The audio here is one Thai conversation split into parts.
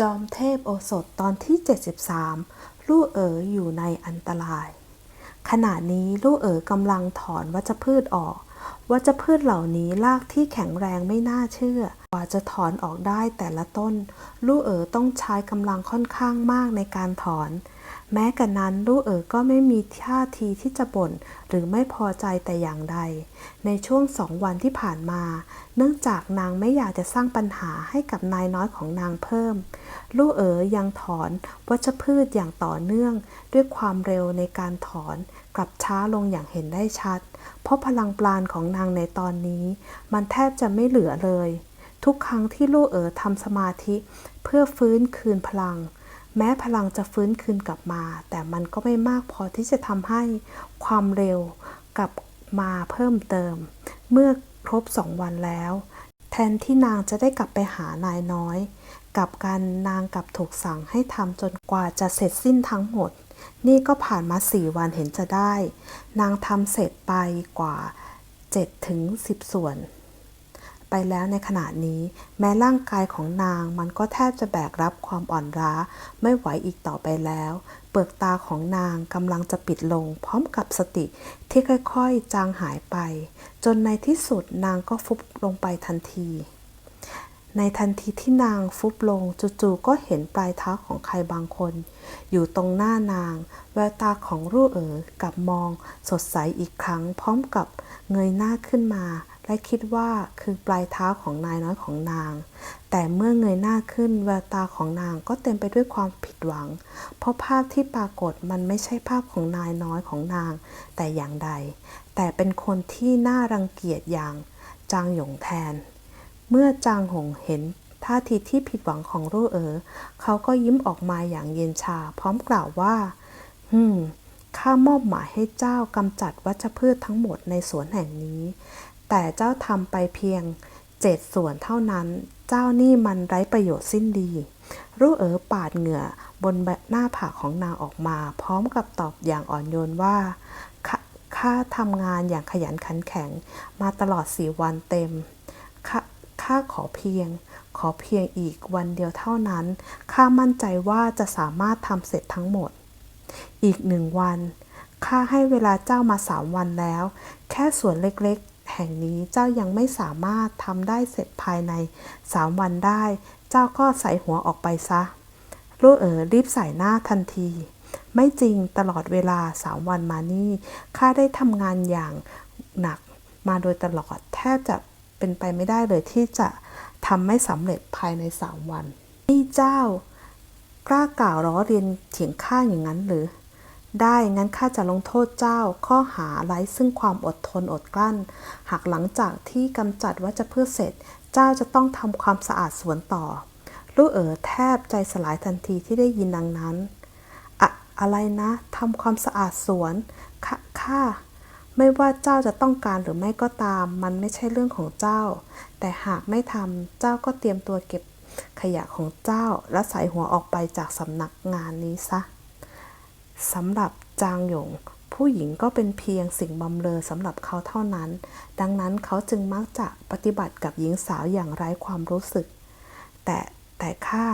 จอมเทพโอสถตอนที่ 73 ลู่เอ๋ออยู่ในอันตราย ขณะนี้ลู่เอ๋อกำลังถอนวัชพืชออก วัชพืชเหล่านี้รากที่แข็งแรงไม่น่าเชื่อ กว่าจะถอนออกได้แต่ละต้น ลู่เอ๋อต้องใช้กำลังค่อนข้างมากในการถอน แม้กระนั้นลู่เอ๋อก็ไม่มีท่าทีที่จะบ่นหรือไม่พอใจแต่อย่างใด ในช่วงสองวันที่ผ่านมา เนื่องจากนางไม่อยากจะสร้างปัญหาให้กับนายน้อยของนางเพิ่ม ลู่เอ๋อยังถอนวัชพืชอย่างต่อเนื่อง ด้วยความเร็วในการถอนกลับช้าลงอย่างเห็นได้ชัด เพราะพลังปราณของนางในตอนนี้ มันแทบจะไม่เหลือเลย ทุกครั้งที่ลู่เอ๋อทำสมาธิ เพื่อฟื้นคืนพลัง แม้พลังจะฟื้นคืนกลับมา แต่มันก็ไม่มากพอที่จะทำให้ความเร็วกลับมาเพิ่มเติม เมื่อครบสองวันแล้ว แทนที่นางจะได้กลับไปหานายน้อย กับกันนางกลับถูกสั่งให้ทำจนกว่าจะเสร็จสิ้นทั้งหมด นี่ก็ผ่านมาสี่วันเห็นจะได้ นางทำเสร็จไปกว่า7ถึง10 ส่วน ไปแล้วในขณะนี้ แม้ร่างกายของนางมันก็แทบจะแบกรับความอ่อนล้า ไม่ไหวอีกต่อไปแล้ว เปลือกตาของนางกำลังจะปิดลงพร้อมกับสติที่ค่อยๆ จางหายไป จนในที่สุดนางก็ฟุบลงไปทันทีในทันทีที่นางฟุบลงจู่ๆก็เห็นปลายเท้าของใครบางคน อยู่ตรงหน้านาง แววตาของรู่เอ๋อกลับมอง สดใสอีกครั้งพร้อมกับเงยหน้าขึ้นมา และคิดว่าคือปลายเท้าของนายน้อยของนาง แต่เมื่อเงยหน้าขึ้นแววตาของนางก็เต็มไปด้วยความผิดหวัง เพราะภาพที่ปรากฏมันไม่ใช่ภาพของนายน้อยของนาง แต่อย่างใด แต่เป็นคนที่น่ารังเกียจอย่างจางหยงแทน เมื่อจางหงเห็นท่าทีที่ผิดหวังของรู่เอ๋อเขาก็ยิ้มออกมาอย่างเย็นชา พร้อมกล่าวว่าฮึมข้ามอบหมายให้เจ้ากำจัดวัชพืชทั้งหมดในสวนแห่งนี้ แต่เจ้าทำไปเพียงเจ็ดส่วนเท่านั้น เจ้านี่มันไร้ประโยชน์สิ้นดี รู่เอ๋อปาดเหงื่อบนหน้าผากของนางออกมา พร้อมกับตอบอย่างอ่อนโยนว่าข้าข้าทำงานอย่างขยันขันแข็ง มาตลอดสี่วันเต็มข้าข้าขอเพียง ขอเพียงอีกวันเดียวเท่านั้น ข้ามั่นใจว่าจะสามารถทำเสร็จทั้งหมด อีกหนึ่งวัน ข้าให้เวลาเจ้ามาสามวันแล้ว แค่ส่วนเล็กๆ แห่งนี้เจ้ายังไม่สามารถทำได้เสร็จภายในสามวันได้ เจ้าก็ใส่หัวออกไปซะลู่เอ๋อรีบใส่หน้าทันที ไม่จริงตลอดเวลาสามวันมานี่ข้าได้ทำงานอย่างหนักมาโดยตลอดแทบจะเป็นไปไม่ได้เลยที่จะทำไม่สำเร็จภายในสามวัน นี่เจ้ากล้ากล่าวล้อเรียนเถียงข้าอย่างนั้นหรือ ได้งั้นข้าจะลงโทษเจ้าข้อหาไร้ซึ่งความอดทนอดกลั้น หากหลังจากที่กำจัดวัชพืชเสร็จ เจ้าจะต้องทำความสะอาดสวนต่อ ลู่เอ๋อแทบใจสลายทันทีที่ได้ยินดังนั้น อะอะไรนะทำความสะอาดสวนค่ะข้าไม่ว่าเจ้าจะต้องการหรือไม่ก็ตาม มันไม่ใช่เรื่องของเจ้า แต่หากไม่ทำเจ้าก็เตรียมตัวเก็บขยะของเจ้าและใส่หัวออกไปจากสำนักงานนี้ซะ สำหรับจางหยง ผู้หญิงก็เป็นเพียงสิ่งบำเรอสำหรับเขาเท่านั้น ดังนั้นเขาจึงมักจะปฏิบัติกับหญิงสาวอย่างไร้ความรู้สึก แต่แต่ข้า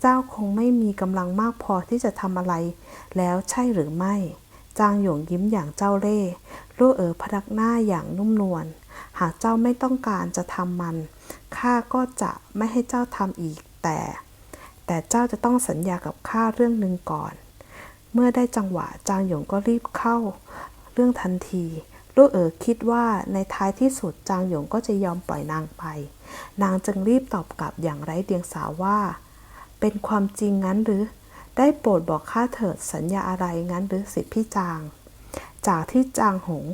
เจ้าคงไม่มีกำลังมากพอที่จะทำอะไร แล้วใช่หรือไม่ จางหยงยิ้มอย่างเจ้าเล่ห์ลู่เอ๋อพยักหน้าอย่างนุ่มนวลหากเจ้าไม่ต้องการจะทำมันข้าก็จะไม่ให้เจ้าทำอีกแต่ แต่เจ้าจะต้องสัญญากับข้าเรื่องหนึ่งก่อน เมื่อได้จังหวะจางหยงก็รีบเข้า เรื่องทันทีลู่เอ๋อคิดว่าในท้ายที่สุดจางหยงก็จะยอมปล่อยนางไป นางจึงรีบตอบกลับอย่างไร้เดียงสาว่า เป็นความจริงงั้นหรือ ได้โปรดบอกข้าเถิดสัญญาอะไรงั้นหรือสิทธิพี่จาง จากที่จางหง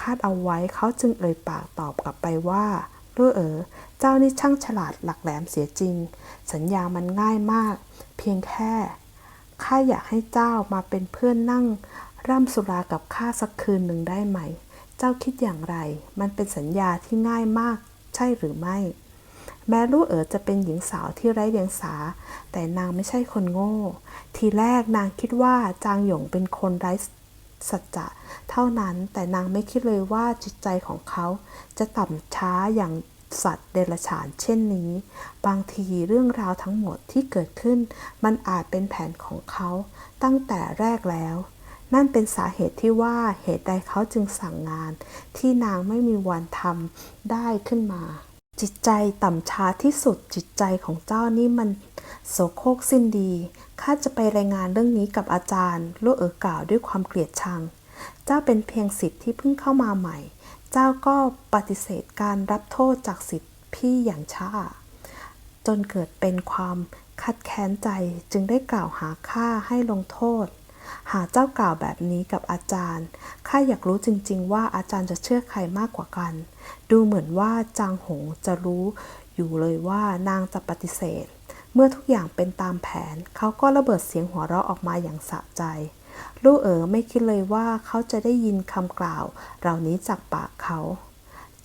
คาดเอาไว้เขาจึงเอ่ยปากตอบกลับไปว่าลู่เอ๋อเจ้านี่ช่างฉลาดหลักแหลมเสียจริง สัญญามันง่ายมาก เพียงแค่ ข้าอยากให้เจ้ามาเป็นเพื่อนนั่ง ร่ำสุรากับข้าสักคืนหนึ่งได้ไหม เจ้าคิดอย่างไร มันเป็นสัญญาที่ง่ายมาก ใช่หรือไม่ แม้ลู่เอ๋อจะเป็นหญิงสาวที่ไร้เดียงสา แต่นางไม่ใช่คนโง่ ทีแรกนางคิดว่าจางหยงเป็นคนไร้สัจจะเท่านั้นแต่นางไม่คิดเลยว่าจิตใจของเขาจะต่ำช้าอย่าง สัตว์เดรัจฉานเช่นนี้ บางทีเรื่องราวทั้งหมดที่เกิดขึ้น มันอาจเป็นแผนของเขาตั้งแต่แรกแล้ว นั่นเป็นสาเหตุที่ว่าเหตุใดเขาจึงสั่งงาน ที่นางไม่มีวันทำได้ขึ้นมา จิตใจต่ำช้าที่สุดจิตใจของเจ้านี่มันโสโครกสิ้นดีข้าจะไปรายงานเรื่องนี้กับอาจารย์ลูกเอ๋อกล่าวด้วยความเกลียดชัง เจ้าเป็นเพียงสิทธิ์ที่เพิ่งเข้ามาใหม่ เจ้าก็ปฏิเสธการรับโทษจากสิทธิ์พี่อย่างช้า จนเกิดเป็นความคัดแค้นใจจึงได้กล่าวหาข้าให้ลงโทษ หาเจ้ากล่าวแบบนี้กับอาจารย์ข้าอยากรู้จริง ๆ ว่าอาจารย์จะเชื่อใครมากกว่ากัน ดูเหมือนว่าจางหงจะรู้อยู่เลยว่านางจะปฏิเสธ เมื่อทุกอย่างเป็นตามแผน เขาก็ระเบิดเสียงหัวเราะออกมาอย่างสะใจ ลูกเอ๋อไม่คิดเลยว่าเขาจะได้ยินคำกล่าว เหล่านี้จากปากเขา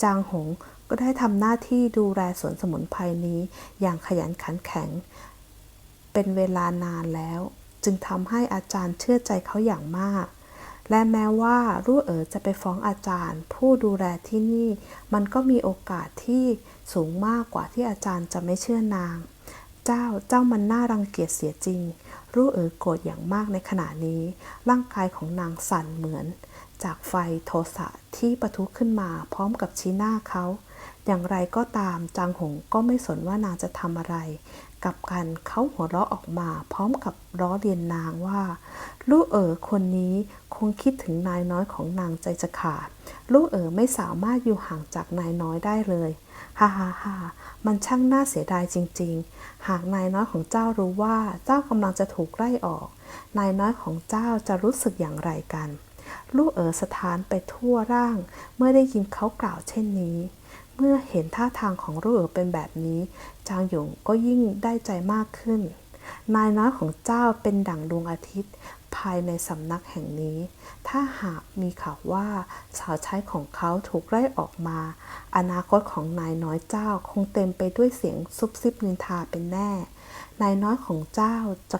จางหงก็ได้ทำหน้าที่ดูแลสวนสมุนไพรนี้อย่างขยันขันแข็ง เป็นเวลานานแล้ว จึงทำให้อาจารย์เชื่อใจเขาอย่างมาก และแม้ว่ารู่เอ๋อจะไปฟ้องอาจารย์ ผู้ดูแลที่นี่ มันก็มีโอกาสที่สูงมากกว่าที่อาจารย์จะไม่เชื่อนาง เจ้าเจ้ามันน่ารังเกียจเสียจริง รู้เอ๋อโกรธอย่างมากในขณะนี้ ร่างกายของนางสั่นเหมือน จากไฟโทสะที่ปะทุขึ้นมาพร้อมกับชี้หน้าเขา อย่างไรก็ตามจางหงก็ไม่สนว่านางจะทำอะไร กับกันเขาหัวเราะออกมาพร้อมกับล้อเลียนนางว่าลูกเอ๋อคนนี้คงคิดถึงนายน้อยของนางใจจะขาดลูกเอ๋อไม่สามารถอยู่ห่างจากนายน้อยได้เลย ฮ่าฮ่าฮ่ามันช่างน่าเสียดายจริง ๆ หากนายน้อยของเจ้ารู้ว่าเจ้ากำลังจะถูกไล่ออก นายน้อยของเจ้าจะรู้สึกอย่างไรกัน ลูกเอ๋อสถานไปทั่วร่าง เมื่อได้ยินเขากล่าวเช่นนี้ เมื่อเห็นท่าทางของลูกเอ๋อเป็นแบบนี้ จางหยงก็ยิ่งได้ใจมากขึ้น นายน้อยของเจ้าเป็นดั่งดวงอาทิตย์ ภายในสำนักแห่งนี้ ถ้าหากมีข่าวว่าสาวใช้ของเขาถูกไล่ออกมา อนาคตของนายน้อยเจ้าคงเต็มไปด้วยเสียงซุบซิบนินทาเป็นแน่ นายน้อยของเจ้าจะ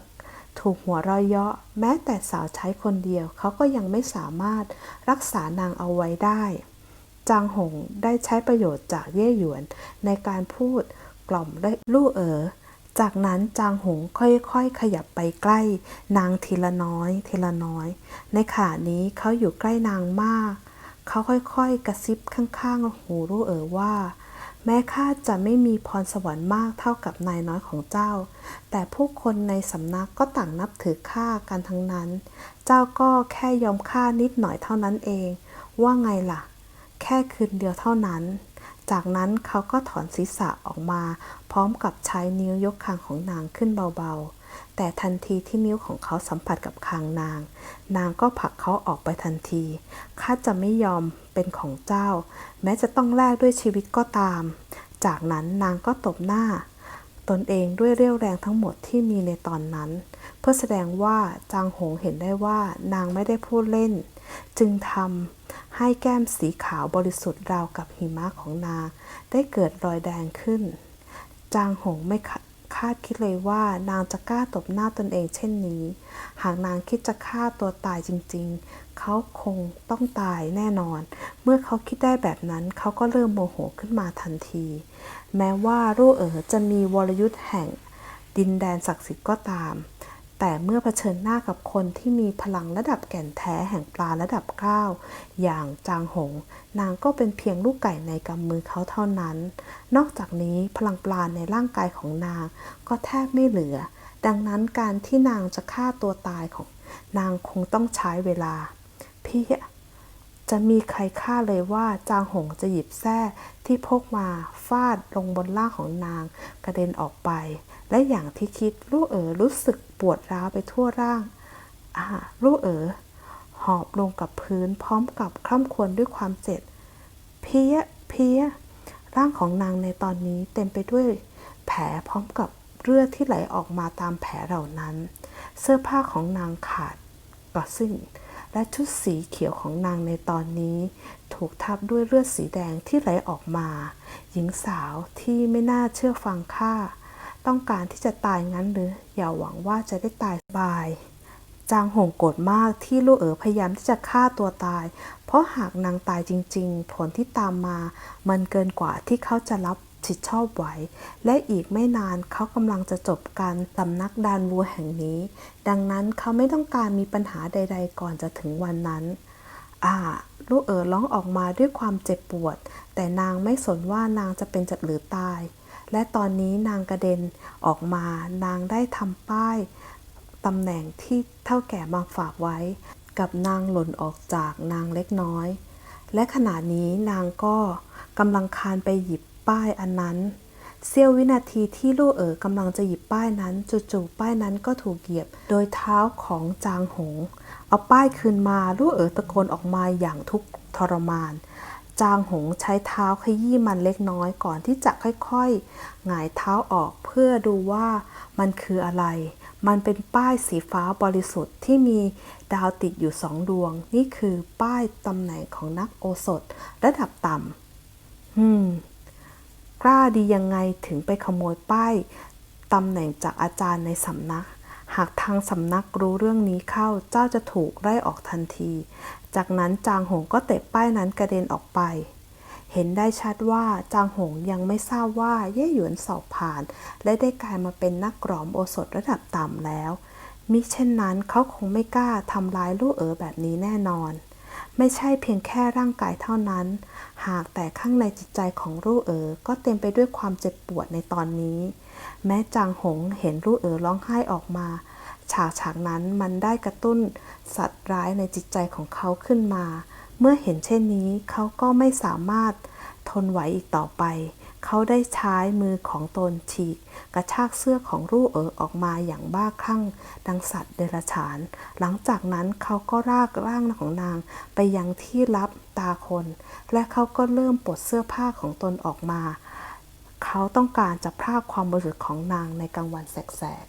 ถูกหัวเราะเยาะ แม้แต่สาวใช้คนเดียว เขาก็ยังไม่สามารถรักษานางเอาไว้ได้ จางหงได้ใช้ประโยชน์จากเย่หยวนในการพูดกล่อมได้ลู่เอ๋อ จากนั้นจางหงค่อยๆขยับไปใกล้ นางทีละน้อยทีละน้อย ในขณะนี้เขาอยู่ใกล้นางมาก เขาค่อยๆกระซิบข้างๆหูลู่เอ๋อว่า แม้ข้าจะไม่มีพรสวรรค์มากเท่ากับนายน้อยของเจ้า แต่ผู้คนในสำนักก็ต่างนับถือข้ากันทั้งนั้น เจ้าก็แค่ยอมข้านิดหน่อยเท่านั้นเอง ว่าไงล่ะ แค่คืนเดียวเท่านั้น จากนั้นเขาก็ถอนศีรษะออกมา พร้อมกับใช้นิ้วยกคางของนางขึ้นเบาๆ แต่ทันทีที่นิ้วของเขาสัมผัสกับคางนาง นางก็ผลักเขาออกไปทันที ข้าจะไม่ยอมเป็นของเจ้า แม้จะต้องแลกด้วยชีวิตก็ตาม จากนั้นนางก็ตบหน้า ตนเองด้วยเรี่ยวแรงทั้งหมดที่มีในตอนนั้น เพื่อแสดงว่าจางหงเห็นได้ว่านางไม่ได้พูดเล่น จึงทำให้แก้มสีขาวบริสุทธิ์ราวกับหิมะของนาง ได้เกิดรอยแดงขึ้น จางหงไม่คาดคิดเลยว่านางจะกล้าตบหน้าตนเองเช่นนี้ หากนางคิดจะฆ่าตัวตายจริง ๆ เขาคงต้องตายแน่นอน เมื่อเขาคิดได้แบบนั้นเขาก็เริ่มโมโหขึ้นมาทันที แม้ว่ารู่เอ๋อจะมีวรยุทธ์แห่งดินแดนศักดิ์สิทธิ์ก็ตาม แต่เมื่อเผชิญหน้ากับคนที่มีพลังระดับแก่นแท้แห่งปลาระดับเก้าอย่างจางหง นางก็เป็นเพียงลูกไก่ในกำมือเขาเท่านั้น นอกจากนี้พลังปลาในร่างกายของนางก็แทบไม่เหลือ ดังนั้นการที่นางจะฆ่าตัวตายของนางคงต้องใช้เวลา พี่จะมีใครฆ่าเลยว่าจางหงจะหยิบแส้ที่พกมาฟาดลงบนล่างของนางกระเด็นออกไป และอย่างที่คิดลูกเอ๋อรู้สึกปวดร้าวไปทั่วร่างอ่าลูกเอ๋อหอบลงกับพื้นพร้อมกับคร่ำครวญด้วยความเจ็บเพี้ยเพี้ยร่างของนางในตอนนี้เต็มไปด้วยแผลพร้อมกับเลือดที่ไหลออกมาตามแผลเหล่านั้น เสื้อผ้าของนางขาดก็สิ้น และชุดสีเขียวของนางในตอนนี้ ถูกทับด้วยเลือดสีแดงที่ไหลออกมา หญิงสาวที่ไม่น่าเชื่อฟังข้าต้องการที่จะตายงั้นหรือ อย่าหวังว่าจะได้ตายสบาย จางหงโกรธมากที่ลู่เอ๋อพยายามที่จะฆ่าตัวตาย เพราะหากนางตายจริง ๆ ผลที่ตามมา มันเกินกว่าที่เขาจะรับ ผิดชอบไหวและอีกไม่นานเขากำลังจะจบการสำนักดานวัวแห่งนี้ ดังนั้นเขาไม่ต้องการมีปัญหาใด ๆ ก่อนจะถึงวันนั้น อ่า ลูกเอ๋อร้องออกมาด้วยความเจ็บปวด แต่นางไม่สนว่านางจะเป็นจัดหรือตาย และตอนนี้นางกระเด็นออกมานางได้ทำป้ายตำแหน่งที่เท่าแก่มาฝากไว้ กับนางหล่นออกจากนางเล็กน้อย และขณะนี้นางก็กำลังคานไปหยิบ ป้ายอันนั้น เสี้ยววินาทีที่ลู่เอ๋อกำลังจะหยิบป้ายนั้นจู่ๆป้ายนั้นก็ถูกเหยียบ โดยเท้าของจางหง เอาป้ายคืนมาลู่เอ๋อตะโกนออกมาอย่างทุกข์ทรมาน จางหงใช้เท้าขยี้มันเล็กน้อยก่อนที่จะค่อยๆหงายเท้าออกเพื่อดูว่ามันคืออะไร มันเป็นป้ายสีฟ้าบริสุทธิ์ที่มีดาวติดอยู่สองดวง นี่คือป้ายตำแหน่งของนักโอสถระดับต่ำอืม กล้าดียังไงถึงไปขโมยป้ายตำแหน่งจากอาจารย์ในสำนัก หากทางสำนักรู้เรื่องนี้เข้าเจ้าจะถูกไล่ออกทันที จากนั้นจางหงก็เตะป้ายนั้นกระเด็นออกไป เห็นได้ชัดว่าจางหงยังไม่ทราบว่าเย่หยวนสอบผ่าน และได้กลายมาเป็นนักกรอมโอสถระดับต่ำแล้ว มิเช่นนั้นเขาคงไม่กล้าทำร้ายลู่เอ๋อแบบนี้แน่นอน ไม่ใช่เพียงแค่ร่างกายเท่านั้น หากแต่ข้างในจิตใจของรู่เอ๋อก็เต็มไปด้วยความเจ็บปวดในตอนนี้ แม้จางหงเห็นรู่เอ๋อร้องไห้ออกมา ฉากฉากนั้นมันได้กระตุ้น สัตว์ร้ายในจิตใจของเขาขึ้นมา เมื่อเห็นเช่นนี้เขาก็ไม่สามารถทนไหวอีกต่อไป เขาได้ใช้มือของตนฉีก กระชากเสื้อของรูเอ๋อออกมาอย่างบ้าคลั่ง ดังสัตว์เดรัจฉาน หลังจากนั้นเขาก็รากร่างของนางไปยังที่รับตาคน และเขาก็เริ่มปลดเสื้อผ้าของตนออกมา เขาต้องการจะพรากความบริสุทธิ์ของนางในกลางวันแสก